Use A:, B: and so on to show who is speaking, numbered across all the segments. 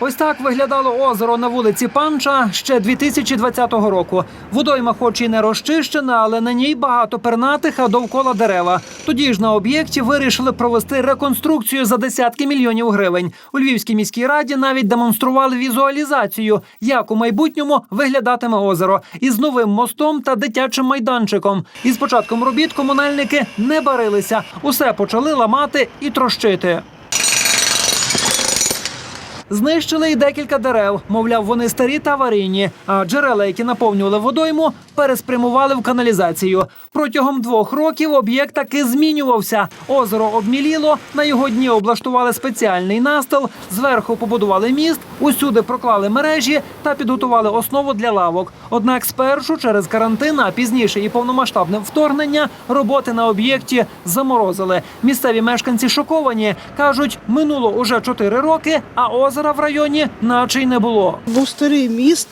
A: Ось так виглядало озеро на вулиці Панча ще 2020 року. Водойма, хоч і не розчищена, але на ній багато пернатих, а довкола дерева. Тоді ж на об'єкті вирішили провести реконструкцію за десятки мільйонів гривень. У Львівській міській раді навіть демонстрували візуалізацію, як у майбутньому виглядатиме озеро із новим мостом та дитячим майданчиком. І з початком робіт комунальники не барилися, усе почали ламати і трощити. Знищили й декілька дерев. Мовляв, вони старі та аварійні. А джерела, які наповнювали водойму, переспрямували в каналізацію. Протягом двох років об'єкт таки змінювався. Озеро обміліло. На його дні облаштували спеціальний настил. Зверху побудували міст, усюди проклали мережі та підготували основу для лавок. Однак спершу через карантин, а пізніше і повномасштабне вторгнення, роботи на об'єкті заморозили. Місцеві мешканці шоковані. кажуть, минуло уже чотири роки, а озера в районі наче й не було.
B: Був старий міст,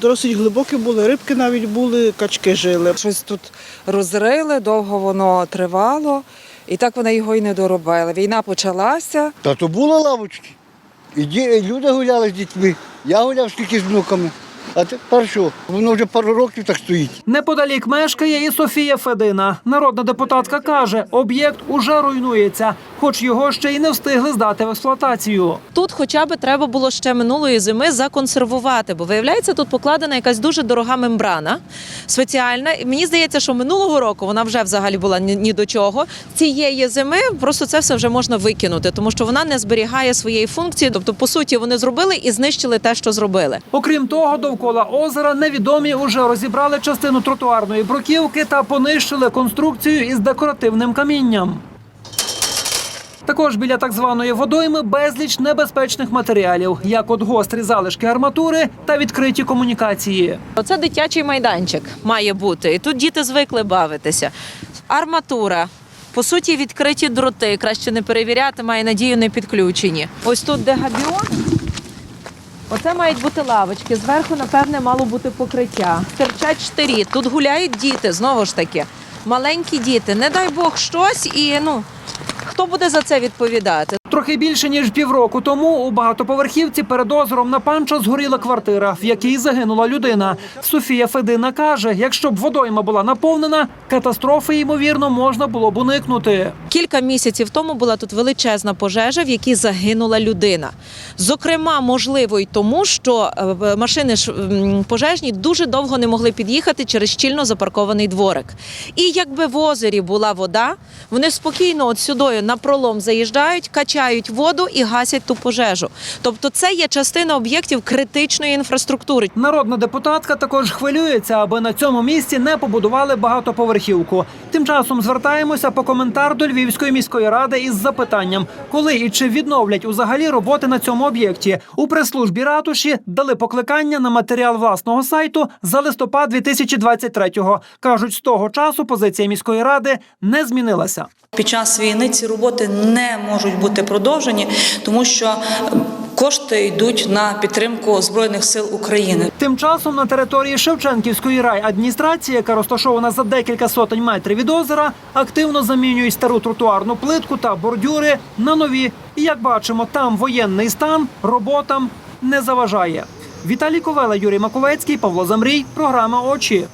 B: досить глибокі були, рибки навіть були, качки жили.
C: Щось тут розрили, довго воно тривало, і так вони його й не доробили. Війна почалася.
D: Та то були лавочки. І і люди гуляли з дітьми. Я гуляв скільки з внуками. А тепер що? Воно вже пару років так стоїть.
A: Неподалік мешкає і Софія Федина. Народна депутатка каже, об'єкт уже руйнується, хоч його ще й не встигли здати в експлуатацію.
E: Тут хоча б треба було ще минулої зими законсервувати, бо виявляється, тут покладена якась дуже дорога мембрана спеціальна. І Мені здається, що минулого року вона вже взагалі була ні, ні до чого. Цієї зими просто це все вже можна викинути, тому що вона не зберігає своєї функції. Тобто, по суті, вони зробили і знищили те, що зробили.
A: Окрім того, довкола озера невідомі уже розібрали частину тротуарної бруківки та понищили конструкцію із декоративним камінням. Також біля так званої водойми безліч небезпечних матеріалів, як от гострі залишки арматури та відкриті комунікації.
E: Оце дитячий майданчик має бути. І тут діти звикли бавитися. Арматура. По суті, відкриті дроти. Краще не перевіряти, має надію, не підключені. Ось тут де габіон. Оце мають бути лавочки. Зверху, напевне, мало бути покриття. Терчать штирі. Тут гуляють діти, знову ж таки. Маленькі діти. Не дай Бог щось і ну хто буде за це відповідати?
A: Трохи більше ніж півроку тому у багатоповерхівці перед озером на панча згоріла квартира, в якій загинула людина. Софія Федина каже: якщо б водойма була наповнена, катастрофи ймовірно можна було б уникнути.
E: Кілька місяців тому була тут величезна пожежа, в якій загинула людина. Зокрема, можливо, й тому, що е, машини пожежні дуже довго не могли під'їхати через щільно запаркований дворик. І якби в озері була вода, вони спокійно от сюди на пролом заїжджають, качають воду і гасять ту пожежу. Тобто, це є частина об'єктів критичної інфраструктури.
A: Народна депутатка також хвилюється, аби на цьому місці не побудували багатоповерхівку. Тим часом звертаємося по коментар до Львівської міської ради із запитанням, коли і чи відновлять узагалі роботи на цьому об'єкті. У прес-службі ратуші дали покликання на матеріал власного сайту за листопад 2023-го. кажуть, з того часу позиція міської ради не змінилася.
F: Під час війни ці роботи не можуть бути продовжені, тому що е, кошти йдуть на підтримку збройних сил України.
A: Тим часом на території Шевченківської райадміністрації, яка розташована за декілька сотень метрів від озера, активно замінюють стару тротуарну плитку та бордюри на нові. І як бачимо, там воєнний стан роботам не заважає. Віталій Ковела, Юрій Маковецький, Павло Замрій. Програма Очі.